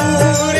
amor.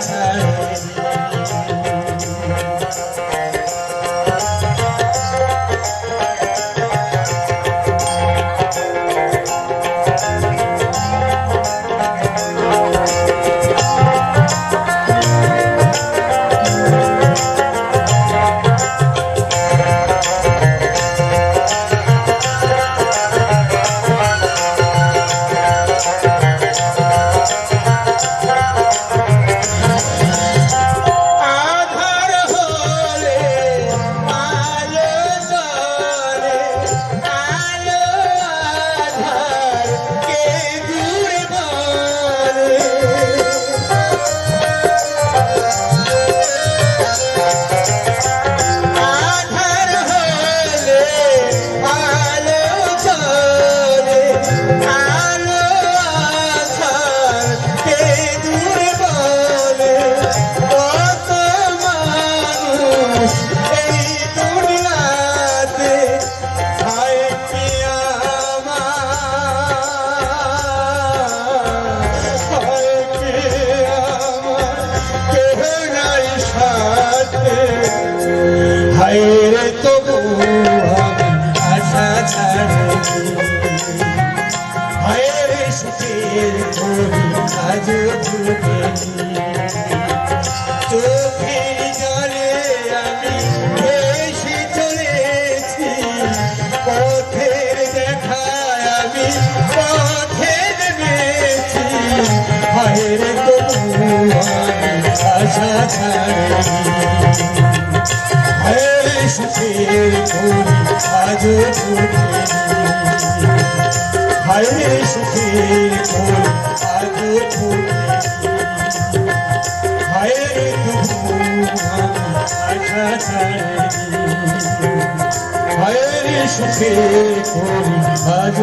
আশা ছাড়ি হায় রে সুখের করি আজ জলে আমি এসে চলেছি পথের দেখায় আমি পথে হায়ের তবু আমি আশা হায়ের সুখের করি আজ হায়ের সুখের করি আজ হায় আশা হায় সুখে করি আজ